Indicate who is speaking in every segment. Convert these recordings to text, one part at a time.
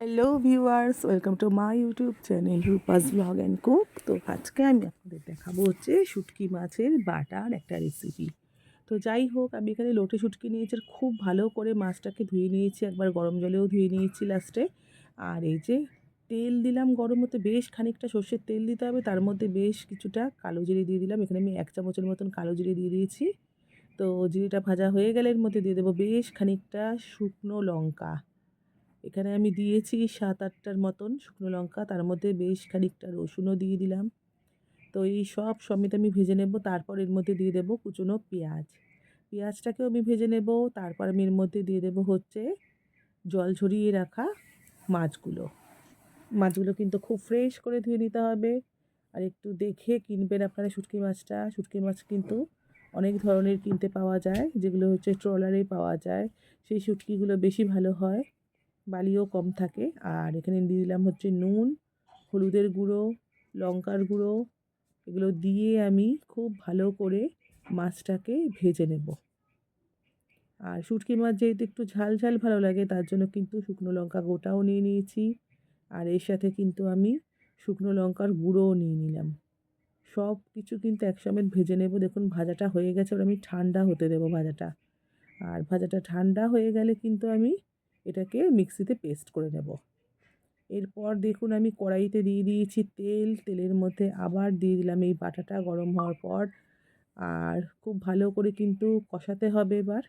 Speaker 1: Hello viewers welcome to my YouTube channel Rupa's blog and cook তো আজকে আমি আপনাদের দেখাবো হচ্ছে শুটকি মাছের বাটার একটা রেসিপি তো যাই হোক, আমি এখানে লোটে শুটকি নিয়েছি আর খুব ভালো করে মাছটাকে ধুয়ে নিয়েছি। একবার গরম জলেও ধুয়ে নিয়েছি লাস্টে আর এই যে তেল দিলাম গরম হতে বেশ খানিকটা সর্ষের তেল দিতে হবে। তার মধ্যে বেশ কিছুটা কালো জিরে দিয়ে দিলাম। এখানে আমি এক চামচের মতন কালো জিরে দিয়ে দিয়েছি। তো জিরেটা ভাজা হয়ে গেলে এর মধ্যে দিয়ে দেবো বেশ খানিকটা শুকনো লঙ্কা। এখানে আমি দিয়েছি সাত আটটার মতন শুকনো লঙ্কা, তার মধ্যে বেশ খানিকটা রসুনও দিয়ে দিলাম। তো এই সব সমেত আমি ভেজে নেব, তারপর এর মধ্যে দিয়ে দেবো কুচনো পেঁয়াজ। পেঁয়াজটাকেও আমি ভেজে নেব, তারপর আমি এর মধ্যে দিয়ে দেবো হচ্ছে জল ঝরিয়ে রাখা মাছগুলো। মাছগুলো কিন্তু খুব ফ্রেশ করে ধুয়ে নিতে হবে। আর একটু দেখে কিনবেন আপনারা শুটকি মাছটা। শুটকি মাছ কিন্তু অনেক ধরনের কিনতে পাওয়া যায়, যেগুলো হচ্ছে ট্রলারে পাওয়া যায়। সেই শুটকিগুলো বেশি ভালো হয়। বালিও কম থাকে। আর এখানে দিয়ে দিলাম হচ্ছে নুন, হলুদের গুঁড়ো, লঙ্কার গুঁড়ো। এগুলো দিয়ে আমি খুব ভালো করে মাছটাকে ভেজে নেব। আর শুটকি মাছ যেহেতু একটু ঝাল ঝাল ভালো লাগে, তার জন্য কিন্তু শুকনো লঙ্কা গোটাও নিয়ে নিয়েছি। আর এর সাথে কিন্তু আমি শুকনো লঙ্কার গুঁড়োও নিয়ে নিলাম। সব কিছু কিন্তু একসমেত ভেজে নেব। দেখুন, ভাজাটা হয়ে গেছে, এবার আমি ঠান্ডা হতে দেবো ভাজাটা। আর ভাজাটা ঠান্ডা হয়ে গেলে কিন্তু আমি এটাকে মিক্সিতে পেস্ট করে নেব। এরপর দেখুন আমি কড়াইতে দিয়ে দিয়েছি তেল। তেলের মধ্যে আবার দিয়ে দিলাম এই বাটাটা গরম হওয়ার পর। আর খুব ভালো করে কিন্তু কষাতে হবে এবার।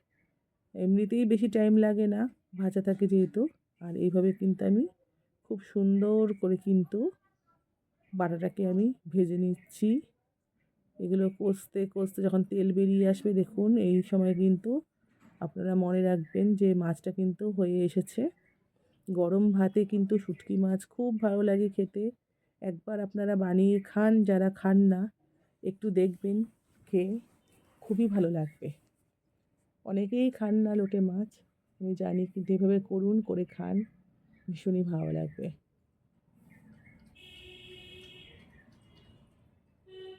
Speaker 1: এমনিতেই বেশি টাইম লাগে না ভাজা থাকে যেহেতু। আর এইভাবে কিন্তু আমি খুব সুন্দর করে কিন্তু বাটাটাকে আমি ভেজে নিচ্ছি। এগুলো কষতে কষতে যখন তেল বেরিয়ে আসবে দেখুন, এই সময় কিন্তু আপনারা মনে রাখবেন যে মাছটা কিন্তু হয়ে এসেছে। গরম ভাতে কিন্তু শুটকি মাছ খুব ভালো লাগে খেতে। একবার আপনারা বানিয়ে খান, যারা খান না, একটু দেখবেন, খেয়ে খুবই ভালো লাগবে। অনেকেই খান না লোটে মাছ, আমি জানি কিন্তু এভাবে করুন, করে খান, ভীষণই ভালো লাগবে।